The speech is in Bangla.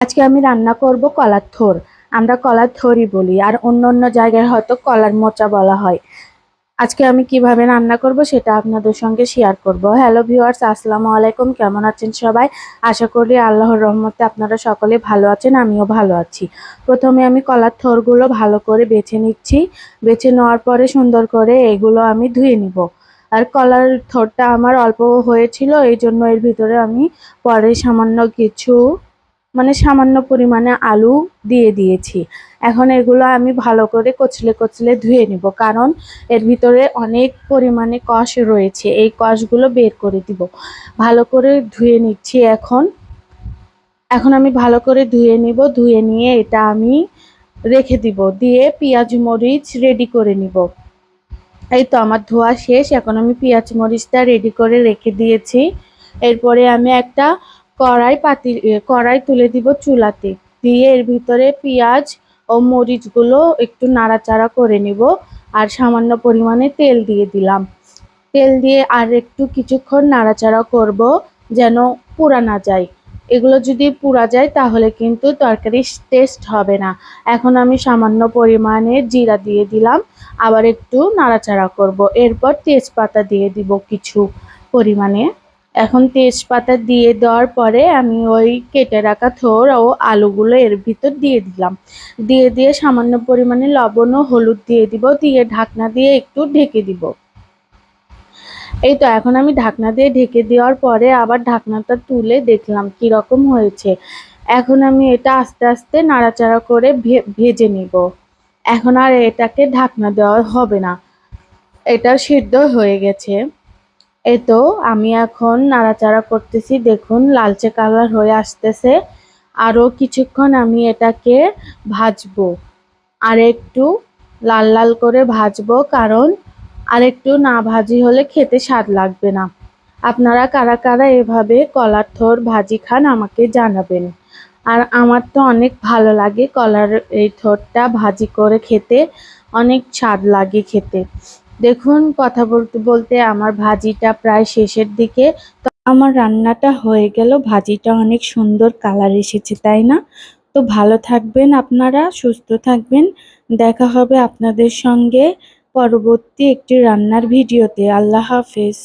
আজকে আমি রান্না করব কলার থোর। আমরা কলার থোরই বলি, আর অন্য অন্য জায়গায় হয়তো কলার মোচা বলা হয়। আজকে আমি কীভাবে রান্না করব সেটা আপনাদের সঙ্গে শেয়ার করব। হ্যালো ভিউয়ার্স আসসালামু আলাইকুম, কেমন আছেন সবাই? আশা করি আল্লাহর রহমতে আপনারা সকলে ভালো আছেন, আমিও ভালো আছি। প্রথমে আমি কলার থোরগুলো ভালো করে বেছে নিচ্ছি। বেছে নেওয়ার পরে সুন্দর করে এগুলো আমি ধুয়ে নিব। আর কলার থোরটা আমার অল্প হয়েছিল এই জন্য এর ভিতরে আমি পরে সামান্য কিছু মানে সামান্য পরিমাণে আলু দিয়ে দিয়েছি। এখন এগুলো আমি ভালো করে কচলে কচলে ধুয়ে নিব, কারণ এর ভিতরে অনেক পরিমাণে কষ রয়েছে। এই কষগুলো বের করে দিব। ভালো করে ধুয়ে নিচ্ছি এখন। এখন আমি ভালো করে ধুয়ে নিব, ধুয়ে নিয়ে এটা আমি রেখে দিব। দিয়ে পেঁয়াজ মরিচ রেডি করে নিব। এই তো আমার ধোয়া শেষ, এখন আমি পেঁয়াজ মরিচটা রেডি করে রেখে দিয়েছি। এরপরে আমি একটা কড়াই পাতি কড়াই তুলে দিব চুলাতে। দিয়ে এর ভিতরে পেঁয়াজ ও মরিচগুলো একটু নাড়াচাড়া করে নিব আর সামান্য পরিমাণে তেল দিয়ে দিলাম। তেল দিয়ে আর একটু কিছুক্ষণ নাড়াচাড়া করব যেন পুরা না যায়। এগুলো যদি পুরা যায় তাহলে কিন্তু তরকারির টেস্ট হবে না। এখন আমি সামান্য পরিমাণে জিরা দিয়ে দিলাম, আবার একটু নাড়াচাড়া করব। এরপর তেজপাতা দিয়ে দিব কিছু পরিমাণে। এখন তেজপাতা দিয়ে দেওয়ার পরে আমি ওই কেটে রাখা থোর ও আলুগুলো এর ভিতর দিয়ে দিলাম। দিয়ে দিয়ে সামান্য পরিমাণে লবণ ও হলুদ দিয়ে দিব, দিয়ে ঢাকনা দিয়ে একটু ঢেকে দিব। এই তো, এখন আমি ঢাকনা দিয়ে ঢেকে দেওয়ার পরে আবার ঢাকনাটা তুলে দেখলাম কি রকম হয়েছে। এখন আমি এটা আস্তে আস্তে নাড়াচাড়া করে ভেজে নিব। এখন আর এটাকে ঢাকনা দেওয়া হবে না। এটা সিদ্ধ হয়ে গেছে। এই তো আমি এখন নাড়াচাড়া করতেছি, দেখুন, লালচে কালার হয়ে আসতেছে। আরও কিছুক্ষণ আমি এটাকে ভাজবো। আর একটু লাল লাল করে ভাজবো, কারণ আর একটু না ভাজি হলে খেতে স্বাদ লাগবে না। আপনারা কারা কারা এভাবে কলার থোর ভাজি খান আমাকে জানাবেন। আর আমার তো অনেক ভালো লাগে কলার এই থোরটা ভাজি করে খেতে, অনেক স্বাদ লাগে খেতে। দেখুন, কথা বলতে বলতে আমার ভাজিটা প্রায় শেষের দিকে। আমার রান্নাটা হয়ে গেল। ভাজিটা অনেক সুন্দর কালার এসেছে, তাই না? তো ভালো থাকবেন আপনারা, সুস্থ থাকবেন। দেখা হবে আপনাদের সঙ্গে পরবর্তী একটি রান্নার ভিডিওতে। আল্লাহ হাফেজ।